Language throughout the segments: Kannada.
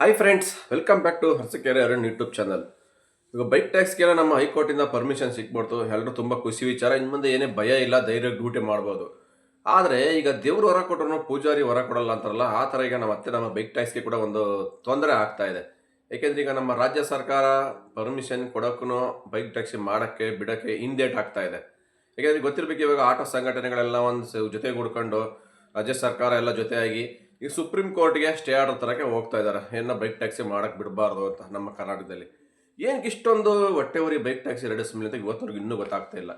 Hi friends welcome back to Harsakere Arun YouTube channel ಈಗ ಬೈಕ್ ಟ್ಯಾಕ್ಸ್ಗೆಲ್ಲ ನಮ್ಮ ಹೈಕೋರ್ಟಿಂದ ಪರ್ಮಿಷನ್ ಸಿಕ್ಬಿಡ್ತು. ಎಲ್ಲರೂ ತುಂಬ ಖುಷಿ ವಿಚಾರ. ಇನ್ನು ಮುಂದೆ ಏನೇ ಭಯ ಇಲ್ಲ, ಧೈರ್ಯ, ಡ್ಯೂಟಿ ಮಾಡ್ಬೋದು. ಆದರೆ ಈಗ ದೇವರು ಹೊರ ಕೊಟ್ಟರು ಪೂಜಾರಿ ಹೊರ ಕೊಡಲ್ಲ ಅಂತಾರಲ್ಲ, ಆ ಥರ ಈಗ ನಮ್ಮ ಮತ್ತೆ ನಮ್ಮ ಬೈಕ್ ಟ್ಯಾಕ್ಸ್ಗೆ ಕೂಡ ಒಂದು ತೊಂದರೆ ಆಗ್ತಾ ಇದೆ. ಏಕೆಂದರೆ ಈಗ ನಮ್ಮ ರಾಜ್ಯ ಸರ್ಕಾರ ಪರ್ಮಿಷನ್ ಕೊಡೋಕ್ಕೂ ಬೈಕ್ ಟ್ಯಾಕ್ಸಿ ಮಾಡೋಕ್ಕೆ, ಬಿಡೋಕ್ಕೆ ಹಿಂದೇಟ್ ಆಗ್ತಾ ಇದೆ. ಏಕೆಂದರೆ ಗೊತ್ತಿರಬೇಕು ಇವಾಗ ಆಟೋ ಸಂಘಟನೆಗಳೆಲ್ಲ ಒಂದು ಜೊತೆಗೂಡ್ಕೊಂಡು, ರಾಜ್ಯ ಸರ್ಕಾರ ಎಲ್ಲ ಜೊತೆಯಾಗಿ ಈಗ ಸುಪ್ರೀಂ ಕೋರ್ಟ್ಗೆ ಸ್ಟೇ ಆರ್ಡರ್ ತರಕ್ಕೆ ಹೋಗ್ತಾ ಇದ್ದಾರೆ. ಏನೋ ಬೈಕ್ ಟ್ಯಾಕ್ಸಿ ಮಾಡಕ್ಕೆ ಬಿಡಬಾರ್ದು ಅಂತ ನಮ್ಮ ಕರ್ನಾಟಕದಲ್ಲಿ. ಏನಕ್ಕೆ ಇಷ್ಟೊಂದು ಹೊಟ್ಟೆವರಿ ಬೈಕ್ ಟ್ಯಾಕ್ಸಿ ನಡೆಸ್ಮೇಲೆ ಅಂತ ಇವತ್ತವರೆಗೂ ಇನ್ನೂ ಗೊತ್ತಾಗ್ತಾ ಇಲ್ಲ.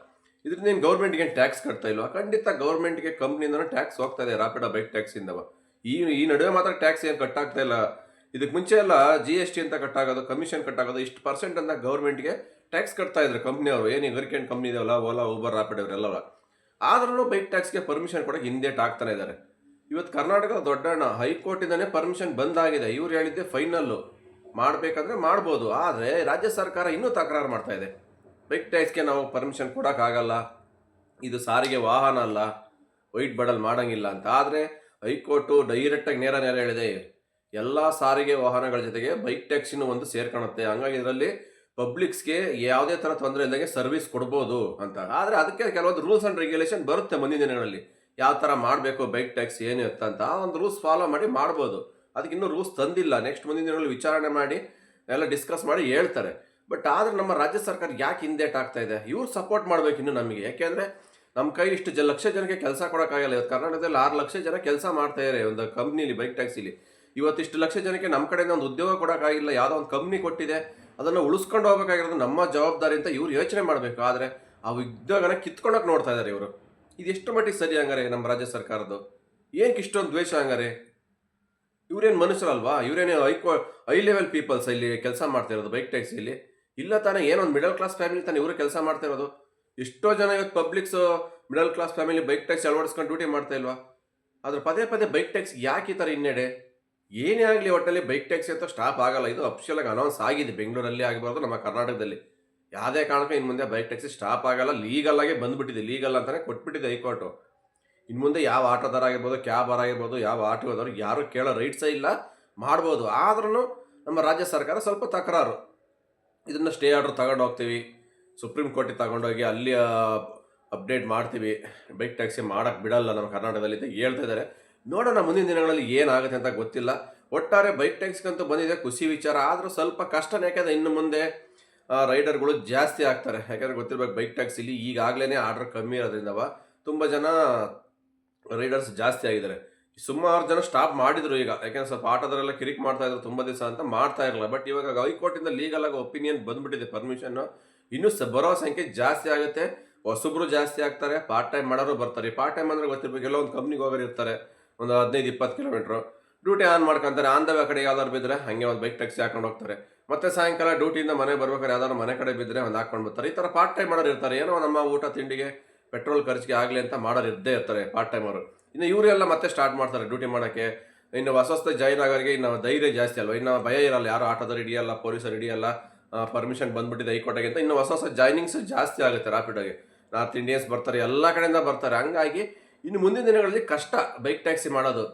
ಇದರಿಂದ ಗೌರ್ಮೆಂಟ್ಗೆ ಏನು ಟ್ಯಾಕ್ಸ್ ಕಟ್ತಾ ಇಲ್ವಾ? ಖಂಡಿತ ಗೌರ್ಮೆಂಟ್ಗೆ ಕಂಪ್ನಿಯಿಂದನೂ ಟ್ಯಾಕ್ಸ್ ಹೋಗ್ತಾ ಇದೆ. ರಾಪಿಡೋ ಬೈಕ್ ಟ್ಯಾಕ್ಸಿಂದವ ಈ ಈ ನಡುವೆ ಮಾತ್ರ ಟ್ಯಾಕ್ಸ್ ಏನು ಕಟ್ಟಾಗ್ತಾ ಇಲ್ಲ. ಇದಕ್ಕೆ ಮುಂಚೆ ಎಲ್ಲ ಜಿ ಎಸ್ ಟಿ ಅಂತ ಕಟ್ಟಾಗೋದು ಕಮಿಷನ್ ಕಟ್ಟಾಗೋದು ಇಷ್ಟು ಪರ್ಸೆಂಟ್ ಅಂತ ಗೌರ್ಮೆಂಟ್ಗೆ ಟ್ಯಾಕ್ಸ್ ಕಟ್ತಾ ಇದ್ರು ಕಂಪ್ನಿಯವರು ಏನು ವೀಕೆಂಡ್ ಕಂಪ್ನಿ ಇದೆಯಲ್ಲ ಓಲಾ ಊಬರ್ ರಾಪಿಡ್ ಇವರೆಲ್ಲ ಆದ್ರೂ ಬೈಕ್ ಟ್ಯಾಕ್ಸ್ಗೆ ಪರ್ಮಿಷನ್ ಕೊಡೋಕೆ ಹಿಂದೇಟ್ ಆಗ್ತಾನೆ ಇದ್ದಾರೆ. ಇವತ್ತು ಕರ್ನಾಟಕದ ದೊಡ್ಡಣ್ಣ ಹೈಕೋರ್ಟಿಂದನೇ ಪರ್ಮಿಷನ್ ಬಂದಾಗಿದೆ. ಇವ್ರು ಹೇಳಿದ್ದೆ ಫೈನಲ್ಲು. ಮಾಡಬೇಕಂದ್ರೆ ಮಾಡ್ಬೋದು. ಆದರೆ ರಾಜ್ಯ ಸರ್ಕಾರ ಇನ್ನೂ ತಕರಾರು ಮಾಡ್ತಾ ಇದೆ. ಬೈಕ್ ಟ್ಯಾಕ್ಸ್ಗೆ ನಾವು ಪರ್ಮಿಷನ್ ಕೊಡೋಕ್ಕಾಗಲ್ಲ. ಇದು ಸಾರಿಗೆ ವಾಹನ ಅಲ್ಲ. ವೈಟ್ ಬಡಲ್ ಮಾಡಂಗಿಲ್ಲ ಅಂತ. ಆದರೆ ಹೈಕೋರ್ಟು ಡೈರೆಕ್ಟಾಗಿ ನೇರ ನೇರ ಹೇಳಿದೆ. ಎಲ್ಲ ಸಾರಿಗೆ ವಾಹನಗಳ ಜೊತೆಗೆ ಬೈಕ್ ಟ್ಯಾಕ್ಸಿನೂ ಒಂದು ಸೇರ್ಕೊಳ್ಳುತ್ತೆ ಹಂಗಾಗಿ ಇದರಲ್ಲಿ ಪಬ್ಲಿಕ್ಸ್ಗೆ ಯಾವುದೇ ಥರ ತೊಂದರೆ ಇಲ್ಲದೆ ಸರ್ವಿಸ್ ಕೊಡ್ಬೋದು ಅಂತ. ಆದರೆ ಅದಕ್ಕೆ ಕೆಲವೊಂದು ರೂಲ್ಸ್ ಆ್ಯಂಡ್ ರೆಗ್ಯುಲೇಷನ್ ಬರುತ್ತೆ ಮುಂದಿನ ದಿನಗಳಲ್ಲಿ. ಯಾವ ಥರ ಮಾಡಬೇಕು ಬೈಕ್ ಟ್ಯಾಕ್ಸ್ ಏನು ಇರುತ್ತೆ ಅಂತ, ಆ ಒಂದು ರೂಲ್ಸ್ ಫಾಲೋ ಮಾಡಿ ಮಾಡ್ಬೋದು. ಅದಕ್ಕೆ ಇನ್ನೂ ರೂಲ್ಸ್ ತಂದಿಲ್ಲ. ನೆಕ್ಸ್ಟ್ ಮುಂದಿನ ದಿನಗಳಲ್ಲಿ ವಿಚಾರಣೆ ಮಾಡಿ, ಎಲ್ಲ ಡಿಸ್ಕಸ್ ಮಾಡಿ ಹೇಳ್ತಾರೆ. ಬಟ್ ಆದರೆ ನಮ್ಮ ರಾಜ್ಯ ಸರ್ಕಾರ ಯಾಕೆ ಹಿಂದೇಟ್ ಆಗ್ತಾ ಇದೆ? ಇವ್ರು ಸಪೋರ್ಟ್ ಮಾಡಬೇಕು ಇನ್ನು ನಮಗೆ. ಯಾಕೆಂದರೆ ನಮ್ಮ ಕೈ ಇಷ್ಟು ಜ ಲಕ್ಷ ಜನಕ್ಕೆ ಕೆಲಸ ಕೊಡೋಕ್ಕಾಗಲ್ಲ. ಇವತ್ತು ಕರ್ನಾಟಕದಲ್ಲಿ ಆರು ಲಕ್ಷ ಜನ ಕೆಲಸ ಮಾಡ್ತಾ ಇದ್ದಾರೆ ಒಂದು ಕಂಪ್ನಿಲಿ ಬೈಕ್ ಟ್ಯಾಕ್ಸಿಲಿ ಇವತ್ತಿಷ್ಟು ಲಕ್ಷ ಜನಕ್ಕೆ ನಮ್ಮ ಕಡೆಯಿಂದ ಒಂದು ಉದ್ಯೋಗ ಕೊಡೋಕ್ಕಾಗಿಲ್ಲ, ಯಾವುದೋ ಒಂದು ಕಂಪ್ನಿ ಕೊಟ್ಟಿದೆ, ಅದನ್ನು ಉಳಿಸ್ಕೊಂಡು ಹೋಗ್ಬೇಕಾಗಿರೋದು ನಮ್ಮ ಜವಾಬ್ದಾರಿ ಅಂತ ಇವ್ರು ಯೋಚನೆ ಮಾಡಬೇಕು. ಆದರೆ ಆ ಉದ್ಯೋಗನ ಕಿತ್ಕೊಳಕ್ಕೆ ನೋಡ್ತಾ ಇದ್ದಾರೆ ಇವರು. ಇದು ಎಷ್ಟು ಮಟ್ಟಿಗೆ ಸರಿ ಹಂಗಾರೆ ನಮ್ಮ ರಾಜ್ಯ ಸರ್ಕಾರದ್ದು? ಏನಕ್ಕೆ ಇಷ್ಟೊಂದು ದ್ವೇಷ ಹಂಗಾರೆ? ಇವರೇನು ಮನುಷ್ಯರಲ್ವಾ? ಇವರೇನು ಹೈಕೋ ಹೈ ಲೆವೆಲ್ ಪೀಪಲ್ಸ್ ಇಲ್ಲಿ ಕೆಲಸ ಮಾಡ್ತಾ ಇರೋದು ಬೈಕ್ ಟ್ಯಾಕ್ಸಿಲಿ ಇಲ್ಲ ತಾನೇ ಏನೊಂದು ಮಿಡಲ್ ಕ್ಲಾಸ್ ಫ್ಯಾಮಿಲಿ ತಾನೇ ಇವರು ಕೆಲಸ ಮಾಡ್ತಾ ಇರೋದು ಎಷ್ಟೋ ಜನ ಇವತ್ತು publics middle class family bike taxi ಅಳವಡಿಸ್ಕೊಂಡು ಡ್ಯೂಟಿ ಮಾಡ್ತಾ ಇಲ್ವಾ? ಆದ್ರೆ ಪದೇ ಪದೇ ಬೈಕ್ ಟ್ಯಾಕ್ಸ್ ಯಾಕೆ ಈ ಥರ ಹಿನ್ನಡೆ? ಏನೇ ಆಗಲಿ ಒಟ್ಟಲ್ಲಿ ಬೈಕ್ ಟ್ಯಾಕ್ಸಿ ಅಂತ ಸ್ಟಾಪ್ ಆಗಲ್ಲ. ಇದು ಅಫಿಷಿಯಲ್ ಆಗಿ ಅನೌನ್ಸ್ ಆಗಿದೆ. ಬೆಂಗಳೂರಲ್ಲಿ ಆಗಬಾರ್ದು, ನಮ್ಮ ಕರ್ನಾಟಕದಲ್ಲಿ. ಯಾವುದೇ ಕಾರಣಕ್ಕೂ ಇನ್ನು ಮುಂದೆ ಬೈಕ್ ಟ್ಯಾಕ್ಸಿ ಸ್ಟಾಪ್ ಆಗಲ್ಲ. ಲೀಗಲ್ ಆಗಿ ಬಂದುಬಿಟ್ಟಿದೆ. ಲೀಗಲ್ ಅಂತಲೇ ಕೊಟ್ಬಿಟ್ಟಿದೆ ಹೈಕೋರ್ಟು. ಇನ್ನು ಮುಂದೆ ಯಾವ ಆಟೋದಾರ ಆಗಿರ್ಬೋದು ಕ್ಯಾಬರ್ ಆಗಿರ್ಬೋದು, ಯಾವ ಆಟೋ ಹೋದವ್ರು ಯಾರು ಕೇಳೋ ರೈಟ್ಸೇ ಇಲ್ಲ. ಮಾಡ್ಬೋದು. ಆದ್ರೂ ನಮ್ಮ ರಾಜ್ಯ ಸರ್ಕಾರ ಸ್ವಲ್ಪ ತಕರಾರು. ಇದನ್ನು ಸ್ಟೇ ಆರ್ಡರ್ ತಗೊಂಡು ಹೋಗ್ತೀವಿ. ಸುಪ್ರೀಂ ಕೋರ್ಟಿಗೆ ತಗೊಂಡೋಗಿ ಅಲ್ಲಿ ಅಪ್ಡೇಟ್ ಮಾಡ್ತೀವಿ. ಬೈಕ್ ಟ್ಯಾಕ್ಸಿ ಮಾಡೋಕ್ಕೆ ಬಿಡಲ್ಲ ನಮ್ಮ ಕರ್ನಾಟಕದಲ್ಲಿ ಹೇಳ್ತಾ ಇದ್ದಾರೆ. ನೋಡೋಣ ಮುಂದಿನ ದಿನಗಳಲ್ಲಿ ಏನಾಗುತ್ತೆ ಅಂತ ಗೊತ್ತಿಲ್ಲ. ಒಟ್ಟಾರೆ ಬೈಕ್ ಟ್ಯಾಕ್ಸ್ಗಂತೂ ಬಂದಿದೆ. ಖುಷಿ ವಿಚಾರ. ಆದರೂ ಸ್ವಲ್ಪ ಕಷ್ಟನೇ ಯಾಕೆಂದರೆ ಇನ್ನು ಮುಂದೆ ರೈಡರ್ಗಳು ಜಾಸ್ತಿ ಆಗ್ತಾರೆ. ಯಾಕಂದರೆ ಗೊತ್ತಿರ್ಬೇಕು ಬೈಕ್ ಟ್ಯಾಕ್ಸಿಲಿ ಈಗಾಗಲೇ ಆರ್ಡರ್ ಕಮ್ಮಿ ಇರೋದ್ರಿಂದವ ತುಂಬ ಜನ ರೈಡರ್ಸ್ ಜಾಸ್ತಿ ಆಗಿದ್ದಾರೆ. ಸುಮಾರು ಜನ ಸ್ಟಾಪ್ ಮಾಡಿದ್ರು ಈಗ. ಯಾಕೆಂದ್ರೆ ಸ್ವಲ್ಪ ಆಟೋದರೆಲ್ಲ ಕಿರಿಕ್ ಮಾಡ್ತಾ ಇದ್ರು ತುಂಬ ದಿವಸ ಅಂತ ಮಾಡ್ತಾ ಇರಲ್ಲ ಬಟ್ ಇವಾಗ ಹೈಕೋರ್ಟಿಂದ ಲೀಗಲ್ ಆಗಿ ಒಪಿನಿಯನ್ ಬಂದ್ಬಿಟ್ಟಿದೆ ಪರ್ಮಿಷನ್ ಇನ್ನೂ ಸ ಬರೋ ಸಂಖ್ಯೆ ಜಾಸ್ತಿ ಆಗುತ್ತೆ. ಹೊಸಬ್ರು ಜಾಸ್ತಿ ಆಗ್ತಾರೆ. ಪಾರ್ಟ್ ಟೈಮ್ ಮಾಡೋರು ಬರ್ತಾರೆ. ಪಾರ್ಟ್ ಟೈಮ್ ಅಂದ್ರೆ ಗೊತ್ತಿರ್ಬೇಕು, ಎಲ್ಲ ಒಂದು ಕಂಪ್ನಿಗೆ ಹೋಗೋರು ಇರ್ತಾರೆ. ಒಂದು ಹದಿನೈದು, ಇಪ್ಪತ್ತು ಕಿಲೋಮೀಟ್ರು ಡ್ಯೂಟಿ ಆನ್ ಮಾಡ್ಕೊಂತಾರೆ. ಆನ್ ದ ಕಡೆ ಯಾವ್ದಾದ್ರು ಬಿದ್ದರೆ ಹಾಗೆ ಒಂದು ಬೈಕ್ ಟ್ಯಾಕ್ಸಿ ಹಾಕೊಂಡು ಹೋಗ್ತಾರೆ. ಮತ್ತೆ ಸಾಯಂಕಾಲ ಡ್ಯೂಟಿಯಿಂದ ಮನೆ ಬರ್ಬೇಕಾದ್ರೆ ಯಾವ್ದಾರು ಮನೆ ಕಡೆ ಬಿದ್ದರೆ ಒಂದು ಹಾಕೊಂಡು ಬರ್ತಾರೆ. ಈ ಥರ ಪಾರ್ಟ್ ಟೈಮ್ ಮಾಡೋರು ಇರ್ತಾರೆ. ಏನೋ ನಮ್ಮ ಊಟ, ತಿಂಡಿಗೆ ಪೆಟ್ರೋಲ್ ಖರ್ಚಿಗೆ ಆಗಲಿ ಅಂತ ಮಾಡೋರು ಇದ್ದೇ ಇರ್ತಾರೆ ಪಾರ್ಟ್ ಟೈಮ್ ಅವರು. ಇನ್ನು ಇವರೆಲ್ಲ ಮತ್ತೆ ಸ್ಟಾರ್ಟ್ ಮಾಡ್ತಾರೆ ಡ್ಯೂಟಿ ಮಾಡೋಕ್ಕೆ. ಇನ್ನು ಹೊಸ ಹೊಸ ಜಾಯಿನ್ ಆಗೋರಿಗೆ ಇನ್ನು ಧೈರ್ಯ ಜಾಸ್ತಿ ಅಲ್ವ? ಇನ್ನು ಭಯ ಇರಲ್ಲ. ಯಾರು ಆಟೋದವ್ರು ಹಿಡಿಯಲ್ಲ ಪೊಲೀಸರು ಹಿಡಿಯಲ್ಲ ಪರ್ಮಿಷನ್ ಬಂದ್ಬಿಟ್ಟಿದೆ ಹೈಕೋರ್ಟಾಗೆ ಅಂತ. ಇನ್ನು ಹೊಸ ಹೊಸ ಜಾಯ್ನಿಂಗ್ಸ್ ಜಾಸ್ತಿ ಆಗುತ್ತೆ ರಾಪಿಡಾಗಿ ನಾರ್ತ್ ಇಂಡಿಯನ್ಸ್ ಬರ್ತಾರೆ, ಎಲ್ಲ ಕಡೆಯಿಂದ ಬರ್ತಾರೆ. ಹಂಗಾಗಿ ಇನ್ನು ಮುಂದಿನ ದಿನಗಳಲ್ಲಿ ಕಷ್ಟ. ಬೈಕ್ ಟ್ಯಾಕ್ಸಿ ಮಾಡೋದು.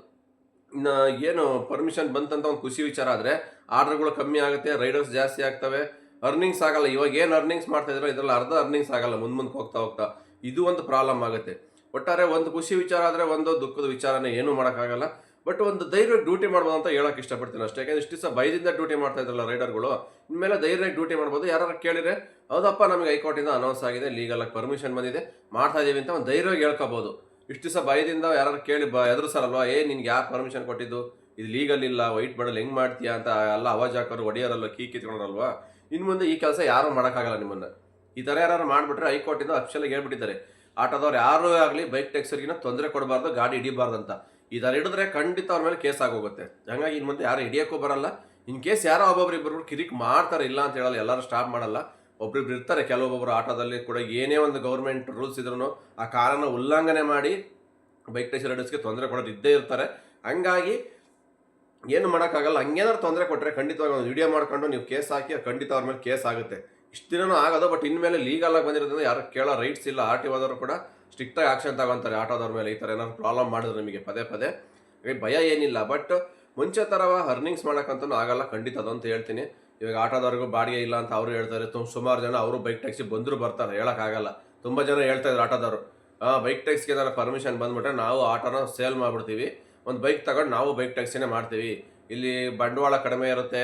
ಏನು ಪರ್ಮಿಷನ್ ಬಂತಂತ ಒಂದು ಖುಷಿ ವಿಚಾರ ಆದರೆ ಆರ್ಡರ್ಗಳು ಕಮ್ಮಿ ಆಗುತ್ತೆ ರೈಡರ್ಸ್ ಜಾಸ್ತಿ ಆಗ್ತವೆ. ಅರ್ನಿಂಗ್ಸ್ ಆಗಲ್ಲ. ಇವಾಗ ಏನು ಅರ್ನಿಂಗ್ಸ್ ಮಾಡ್ತಾ ಇದ್ರು ಇದರಲ್ಲಿ ಅರ್ಧ ಅರ್ನಿಂಗ್ಸ್ ಆಗಲ್ಲ. ಮುಂದೆ ಮುಂದೆ ಹೋಗ್ತಾ ಹೋಗ್ತಾ ಇದು ಒಂದು ಪ್ರಾಬ್ಲಮ್ ಆಗುತ್ತೆ. ಒಟ್ಟಾರೆ ಒಂದು ಖುಷಿ ವಿಚಾರ ಆದರೆ ಒಂದು ದುಃಖದ ವಿಚಾರನೇ ಏನೂ ಮಾಡೋಕ್ಕಾಗಲ್ಲ ಬಟ್ ಒಂದು ಧೈರ್ಯ ಡ್ಯೂಟಿ ಮಾಡ್ಬೋದು ಅಂತ ಹೇಳಕ್ಕೆ ಇಷ್ಟಪಡ್ತೀನಿ ಅಷ್ಟೇ. ಯಾಕಂದ್ರೆ ಇಷ್ಟು ದಿವಸ ಭಯದಿಂದ ಡ್ಯೂಟಿ ಮಾಡ್ತಾ ಇದ್ರಲ್ಲ ರೈಡರ್ಗಳು ಇನ್ಮೇಲೆ ಧೈರ್ಯ ಡ್ಯೂಟಿ ಮಾಡ್ಬೋದು. ಯಾರು ಕೇಳಿದ್ರೆ, ಹೌದಪ್ಪ, ನಮಗೆ ಹೈಕೋರ್ಟಿಂದ ಅನೌನ್ಸ್ ಆಗಿದೆ ಲೀಗಲ್ ಆಗಿ ಪರ್ಮಿಷನ್ ಬಂದಿದೆ, ಮಾಡ್ತಾ ಇದ್ದೀವಿ ಅಂತ ಒಂದು ಧೈರ್ಯವಾಗಿ ಹೇಳ್ಕೋಬೋದು. ಇಷ್ಟು ದಿವಸ ಭಯದಿಂದ ಯಾರು ಕೇಳಿ ಬ ಅಲ್ವಾ ಏ, ನಿನ್ಗೆ ಯಾರು ಪರ್ಮಿಷನ್ ಕೊಟ್ಟಿದ್ದು? ಇದು ಲೀಗಲ್ ಇಲ್ಲ ವೈಟ್ ಬಡಲ್ ಹೆಂಗ್ ಮಾಡ್ತೀಯಾ ಅಂತ ಎಲ್ಲ ಅವಾಜ್ ಹಾಕೋರು ಹೊಡಿಯೋರಲ್ವ ಕೀ ಕಿತ್ಕೊಂಡ್ರಲ್ವಾ? ಇನ್ನು ಮುಂದೆ ಈ ಕೆಲಸ ಯಾರು ಮಾಡೋಕ್ಕಾಗಲ್ಲ ನಿಮ್ಮನ್ನ. ಈ ಥರ ಯಾರು ಮಾಡಿಬಿಟ್ರೆ ಹೈಕೋರ್ಟಿಂದ ಅಫಿಷಿಯಲ್ ಹೇಳ್ಬಿಟ್ಟಿದ್ದಾರೆ. ಆಟೋದವ್ರು ಯಾರೂ ಆಗಲಿ ಬೈಕ್ ಟ್ಯಾಕ್ಸರಿಗಿನ ತೊಂದರೆ ಕೊಡಬಾರ್ದು, ಗಾಡಿ ಹಿಡಿಬಾರ್ದು ಅಂತ ಥರ ಹಿಡಿದ್ರೆ ಖಂಡಿತ ಅವ್ರ ಮೇಲೆ ಕೇಸ್ ಆಗೋಗುತ್ತೆ. ಹಂಗಾಗಿ ಇನ್ನು ಮುಂದೆ ಯಾರು ಹಿಡಿಯೋಕ್ಕೂ ಬರಲ್ಲ. ಇನ್ ಕೇಸ್ ಯಾರೋ ಒಬ್ಬೊಬ್ರು ಇಬ್ಬರು ಕಿರಿಕ್ ಮಾಡ್ತಾರೆ, ಇಲ್ಲ ಅಂತ ಹೇಳಲ್ಲ, ಎಲ್ಲರೂ ಸ್ಟಾಪ್ ಮಾಡಲ್ಲ. ಒಬ್ರಿಬ್ರು ಇರ್ತಾರೆ ಕೆಲವೊಬ್ಬೊಬ್ಬರು ಆಟೋದಲ್ಲಿ ಕೂಡ ಏನೇ ಒಂದು ಗೌರ್ಮೆಂಟ್ ರೂಲ್ಸ್ ಇದ್ರೂ ಆ ಕಾರನ್ನು ಉಲ್ಲಂಘನೆ ಮಾಡಿ ಬೈಕ್ ಟ್ಯಾಕ್ಸಿ ರೈಡರ್ಸ್ಗೆ ತೊಂದರೆ ಕೊಡೋದು ಇದ್ದೇ ಇರ್ತಾರೆ. ಹಂಗಾಗಿ ಏನು ಮಾಡೋಕ್ಕಾಗಲ್ಲ, ಹಂಗೇನಾದ್ರು ತೊಂದರೆ ಕೊಟ್ಟರೆ ಖಂಡಿತವಾಗಿ ಒಂದು ವಿಡಿಯೋ ಮಾಡ್ಕೊಂಡು ನೀವು ಕೇಸ್ ಹಾಕಿ ಖಂಡಿತ ಅವ್ರ ಮೇಲೆ ಕೇಸ್ ಆಗುತ್ತೆ. ಇಷ್ಟು ದಿನನೂ ಆಗೋದು ಬಟ್ ಇನ್ಮೇಲೆ ಲೀಗಲ್ ಆಗಿ ಬಂದಿರೋದ್ರಿಂದ ಯಾರು ಕೇಳೋ ರೈಟ್ಸ್ ಇಲ್ಲ. ಆರ್ ಟಿ ಓದವರು ಕೂಡ ಸ್ಟ್ರಿಕ್ಟಾಗಿ ಆಕ್ಷನ್ ತಗೊಂತಾರೆ ಆಟೋದವ್ರ ಮೇಲೆ ಈ ಥರ ಏನಾದ್ರು ಪ್ರಾಬ್ಲಮ್ ಮಾಡಿದ್ರು ನಿಮಗೆ ಪದೇ ಪದೇ. ಭಯ ಏನಿಲ್ಲ ಬಟ್ ಮುಂಚೆ ಥರ ಅರ್ನಿಂಗ್ಸ್ ಮಾಡೋಕ್ಕಂತೂ ಆಗಲ್ಲ, ಖಂಡಿತ ಅದಂತ ಹೇಳ್ತೀನಿ. ಇವಾಗ ಆಟೋದವ್ರಿಗೂ ಬಾಡಿಗೆ ಇಲ್ಲ ಅಂತ ಅವರು ಹೇಳ್ತಾರೆ. ತುಂಬ ಸುಮಾರು ಜನ ಅವರು ಬೈಕ್ ಟ್ಯಾಕ್ಸಿ ಬಂದರೂ ಬರ್ತಾರೆ, ಹೇಳೋಕ್ಕಾಗಲ್ಲ. ತುಂಬ ಜನ ಹೇಳ್ತಾ ಇದ್ರು ಆಟೋದವರು. ಬೈಕ್ ಟ್ಯಾಕ್ಸಿಗೆ ನಾನು ಪರ್ಮಿಷನ್ ಬಂದ್ಬಿಟ್ರೆ ನಾವು ಆಟೋನ ಸೇಲ್ ಮಾಡಿಬಿಡ್ತೀವಿ. ಒಂದು ಬೈಕ್ ತಗೊಂಡು ನಾವು ಬೈಕ್ ಟ್ಯಾಕ್ಸಿನೇ ಮಾಡ್ತೀವಿ. ಇಲ್ಲಿ ಬಂಡವಾಳ ಕಡಿಮೆ ಇರುತ್ತೆ.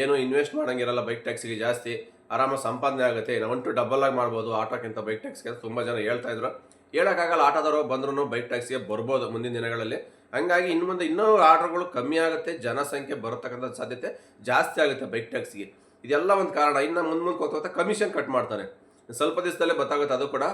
ಏನು ಇನ್ವೆಸ್ಟ್ ಮಾಡೋಂಗಿರಲ್ಲ ಬೈಕ್ ಟ್ಯಾಕ್ಸಿಗೆ ಜಾಸ್ತಿ. ಆರಾಮಾಗಿ ಸಂಪಾದನೆ ಆಗುತ್ತೆ. ಒನ್ ಟು ಡಬಲ್ ಆಗಿ ಮಾಡ್ಬೋದು ಆಟೋಕ್ಕಿಂತ ಬೈಕ್ ಟ್ಯಾಕ್ಸಿಗೆ ಅಂತ ತುಂಬ ಜನ ಹೇಳ್ತಾ ಇದ್ರು. ಹೇಳೋಕ್ಕಾಗಲ್ಲ, ಆಟೋದವರು ಬಂದ್ರೂ ಬೈಕ್ ಟ್ಯಾಕ್ಸಿಗೆ ಬರ್ಬೋದು ಮುಂದಿನ ದಿನಗಳಲ್ಲಿ. ಹಂಗಾಗಿ ಇನ್ನು ಮುಂದೆ ಇನ್ನೂ ಆರ್ಡರ್ಗಳು ಕಮ್ಮಿ ಆಗುತ್ತೆ, ಜನಸಂಖ್ಯೆ ಬರತಕ್ಕಂಥ ಸಾಧ್ಯತೆ ಜಾಸ್ತಿ ಆಗುತ್ತೆ ಬೈಕ್ ಟ್ಯಾಕ್ಸಿಗೆ ಇದೆಲ್ಲ ಒಂದು ಕಾರಣ. ಇನ್ನು ಮುಂದೆ ಮುಂದೆ ಕೊತ್ತ ಕಮಿಷನ್ ಕಟ್ ಮಾಡ್ತಾರೆ. ಸ್ವಲ್ಪ ದಿವಸದಲ್ಲೇ ಗೊತ್ತಾಗುತ್ತೆ ಅದು ಕೂಡ.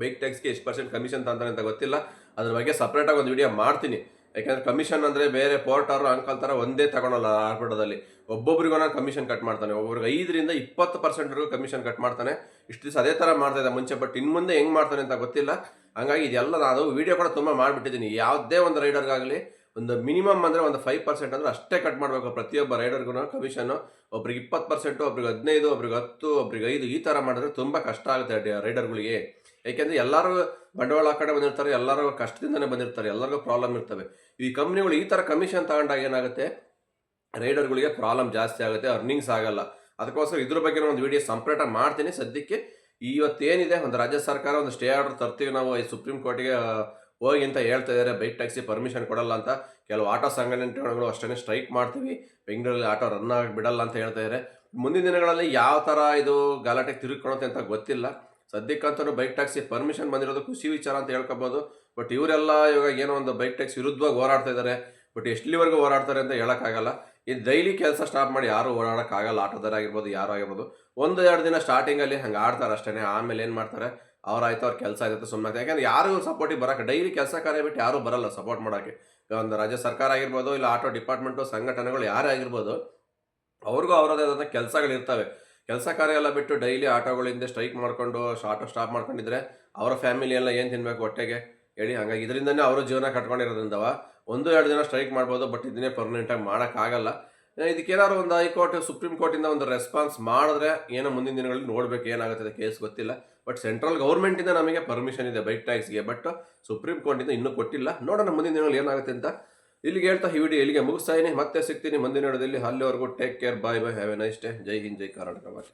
ಬೈಕ್ ಟ್ಯಾಕ್ಸ್ಗೆ ಎಷ್ಟು ಪರ್ಸೆಂಟ್ ಕಮಿಷನ್ ತಂತಾರೆ ಅಂತ ಗೊತ್ತಿಲ್ಲ. ಅದ್ರ ಬಗ್ಗೆ ಸಪ್ರೇಟಾಗಿ ಒಂದು ವಿಡಿಯೋ ಮಾಡ್ತೀನಿ. ಯಾಕಂದ್ರೆ ಕಮಿಷನ್ ಅಂದರೆ ಬೇರೆ ಪೋರ್ಟರ್ ಅಂಕಲ್ ಥರ ಒಂದೇ ತಗೊಳಲ್ಲ ಆರ್ಬಿಡೋದಲ್ಲಿ ಒಬ್ಬೊಬ್ರಿಗೂ ಕಮಿಷನ್ ಕಟ್ ಮಾಡ್ತಾನೆ. ಒಬ್ಬೊಬ್ರಿಗೆ ಐದರಿಂದ ಇಪ್ಪತ್ತು ಪರ್ಸೆಂಟ್ವರೆಗೂ ಕಮಿಷನ್ ಕಟ್ ಮಾಡ್ತಾನೆ. ಇಷ್ಟು ದಿವಸ ಅದೇ ಥರ ಮಾಡ್ತಾ ಇದ್ದ ಮುಂಚೆ ಬಟ್ ಇನ್ನು ಮುಂದೆ ಹೆಂಗೆ ಮಾಡ್ತಾನೆ ಅಂತ ಗೊತ್ತಿಲ್ಲ. ಹಂಗಾಗಿ ಇದೆಲ್ಲ ನಾನು ವೀಡಿಯೋ ಕೂಡ ತುಂಬ ಮಾಡಿಬಿಟ್ಟಿದ್ದೀನಿ. ಯಾವುದೇ ಒಂದು ರೈಡರ್ಗಾಗಲಿ ಒಂದು ಮಿನಿಮಮ್ ಅಂದರೆ ಒಂದು ಫೈವ್ ಪರ್ಸೆಂಟ್ ಅಂದರೆ ಅಷ್ಟೇ ಕಟ್ ಮಾಡಬೇಕು. ಪ್ರತಿಯೊಬ್ಬ ರೈಡರ್ಗೂ ಕಮಿಷನ್ನು ಒಬ್ರಿಗೆ ಇಪ್ಪತ್ತು ಪರ್ಸೆಂಟು ಒಬ್ರಿಗೆ ಹದಿನೈದು, ಒಬ್ರಿಗೆ ಹತ್ತು, ಒಬ್ರಿಗೆ ಐದು ಈ ಥರ ಮಾಡಿದ್ರೆ ತುಂಬ ಕಷ್ಟ ಆಗುತ್ತೆ ರೈಡರ್ಗಳಿಗೆ ಏಕೆಂದರೆ ಎಲ್ಲರೂ ಬಂಡವಾಳ ಕಡೆ ಬಂದಿರ್ತಾರೆ, ಎಲ್ಲರೂ ಕಷ್ಟದಿಂದನೇ ಬಂದಿರ್ತಾರೆ, ಎಲ್ಲರಿಗೂ ಪ್ರಾಬ್ಲಮ್ ಇರ್ತವೆ. ಈ ಕಂಪ್ನಿಗಳು ಈ ಥರ ಕಮಿಷನ್ ತಗೊಂಡಾಗ ಏನಾಗುತ್ತೆ? ರೈಡರ್ಗಳಿಗೆ ಪ್ರಾಬ್ಲಮ್ ಜಾಸ್ತಿ ಆಗುತ್ತೆ ಅರ್ನಿಂಗ್ಸ್ ಆಗಲ್ಲ. ಅದಕ್ಕೋಸ್ಕರ ಇದ್ರ ಬಗ್ಗೆ ಒಂದು ವಿಡಿಯೋ ಸಂಪ್ರೇಟ ಮಾಡ್ತೀನಿ. ಸದ್ಯಕ್ಕೆ ಇವತ್ತೇನಿದೆ, ಒಂದು ರಾಜ್ಯ ಸರ್ಕಾರ ಒಂದು ಸ್ಟೇ ಆರ್ಡರ್ ತರ್ತೀವಿ ನಾವು, ಈ ಸುಪ್ರೀಂ ಕೋರ್ಟಿಗೆ ಹೋಗಿ ಅಂತ ಹೇಳ್ತಾ ಇದ್ದಾರೆ ಬೈಕ್ ಟ್ಯಾಕ್ಸಿ ಪರ್ಮಿಷನ್ ಕೊಡಲ್ಲ ಅಂತ. ಕೆಲವು ಆಟೋ ಸಂಘಟನೆಗಳು ಅಷ್ಟೇ ಸ್ಟ್ರೈಕ್ ಮಾಡ್ತೀವಿ. ಬೆಂಗಳೂರಲ್ಲಿ ಆಟೋ ರನ್ ಆಗಿ ಬಿಡಲ್ಲ ಅಂತ ಹೇಳ್ತಾ ಇದ್ದಾರೆ ಮುಂದಿನ ದಿನಗಳಲ್ಲಿ ಯಾವ ಥರ ಇದು ಗಲಾಟೆಗೆ ತಿರುಗಿಕೊಳ್ಳುತ್ತೆ ಅಂತ ಗೊತ್ತಿಲ್ಲ. ಸದ್ಯಕ್ಕಂತೂ ಬೈಕ್ ಟ್ಯಾಕ್ಸಿ ಪರ್ಮಿಷನ್ ಬಂದಿರೋದು ಖುಷಿ ವಿಚಾರ ಅಂತ ಹೇಳ್ಕೊಬೋದು. ಬಟ್ ಇವರೆಲ್ಲ ಇವಾಗ ಏನೋ ಒಂದು ಬೈಕ್ ಟ್ಯಾಕ್ಸಿ ವಿರುದ್ಧವಾಗಿ ಹೋರಾಡ್ತಾ ಇದ್ದಾರೆ ಬಟ್ ಎಷ್ಟಲಿವರೆಗೂ ಹೋರಾಡ್ತಾರೆ ಅಂತ ಹೇಳೋಕ್ಕಾಗಲ್ಲ. ಇದು ಡೈಲಿ ಕೆಲಸ ಸ್ಟಾಪ್ ಮಾಡಿ ಯಾರು ಓಡಾಡೋಕ್ಕಾಗಲ್ಲ ಆಟೋದಾರ ಆಗಿರ್ಬೋದು, ಯಾರು ಆಗಿರ್ಬೋದು ಒಂದು ಎರಡು ದಿನ ಸ್ಟಾರ್ಟಿಂಗಲ್ಲಿ ಹಂಗೆ ಆಡ್ತಾರೆ ಅಷ್ಟೇ ಆಮೇಲೆ ಏನು ಮಾಡ್ತಾರೆ? ಅವ್ರಾಯ್ತು ಅವ್ರ ಕೆಲಸ ಆಗುತ್ತೆ ಸುಮ್ಮನೆ ಯಾಕಂದ್ರೆ ಯಾರು ಸಪೋರ್ಟಿಗೆ ಬರೋಕೆ ಡೈಲಿ ಕೆಲಸ ಕಾರ್ಯ ಬಿಟ್ಟು ಯಾರೂ ಬರಲ್ಲ ಸಪೋರ್ಟ್ ಮಾಡೋಕ್ಕೆ. ಒಂದು ರಾಜ್ಯ ಸರ್ಕಾರ ಆಗಿರ್ಬೋದು, ಇಲ್ಲ ಆಟೋ ಡಿಪಾರ್ಟ್ಮೆಂಟು ಸಂಘಟನೆಗಳು ಯಾರೇ ಆಗಿರ್ಬೋದು, ಅವ್ರಿಗೂ ಅವರದೇ ಆದಂಥ ಕೆಲಸಗಳಿರ್ತವೆ ಕೆಲಸ ಕಾರ್ಯ ಎಲ್ಲ ಬಿಟ್ಟು ಡೈಲಿ ಆಟೋಗಳಿಂದ ಸ್ಟ್ರೈಕ್ ಮಾಡಿಕೊಂಡು, ಆಟೋ ಸ್ಟಾಪ್ ಮಾಡ್ಕೊಂಡಿದ್ರೆ, ಅವರ ಫ್ಯಾಮಿಲಿ ಎಲ್ಲ ಏನು ತಿನ್ಬೇಕು ಹೊಟ್ಟೆಗೆ? ಹೇಳಿ, ಹಂಗಾಗಿ ಇದರಿಂದನೇ ಅವರು ಜೀವನ ಕಟ್ಕೊಂಡಿರೋದ್ರಿಂದವ? ಒಂದು ಎರಡು ದಿನ ಸ್ಟ್ರೈಕ್ ಮಾಡ್ಬೋದು, ಬಟ್ ಇದನ್ನೇ ಪರ್ಮನೆಂಟಾಗಿ ಮಾಡೋಕ್ಕಾಗಲ್ಲ. ಇದಕ್ಕೇನಾದ್ರು ಒಂದು ಹೈಕೋರ್ಟ್, ಸುಪ್ರೀಂ ಕೋರ್ಟಿಂದ ಒಂದು ರೆಸ್ಪಾನ್ಸ್ ಮಾಡಿದ್ರೆ ಏನೋ ಮುಂದಿನ ದಿನಗಳಲ್ಲಿ ನೋಡಬೇಕು ಏನಾಗುತ್ತೆ ಕೇಸ್ ಗೊತ್ತಿಲ್ಲ. ಬಟ್ ಸೆಂಟ್ರಲ್ ಗೌರ್ಮೆಂಟಿಂದ ನಮಗೆ ಪರ್ಮಿಷನ್ ಇದೆ ಬೈಕ್ ಟ್ಯಾಕ್ಸ್ಗೆ ಬಟ್ ಸುಪ್ರೀಂ ಕೋರ್ಟಿಂದ ಇನ್ನೂ ಕೊಟ್ಟಿಲ್ಲ. ನೋಡೋಣ ಮುಂದಿನ ದಿನಗಳಲ್ಲಿ ಏನಾಗುತ್ತೆ ಅಂತ. ಇಲ್ಲಿಗೆ ಹೇಳ್ತಾ ಈ ವಿಡಿಯೋ ಇಲ್ಲಿಗೆ ಮುಗಿಸ್ತಾ ಮತ್ತೆ ಸಿಗ್ತೀನಿ ಮುಂದಿನ ಹಿಡಿದಲ್ಲಿ ಅಲ್ಲಿವರೆಗೂ take care bye bye have a nice day Jai Hind, Jai Karnataka. Bye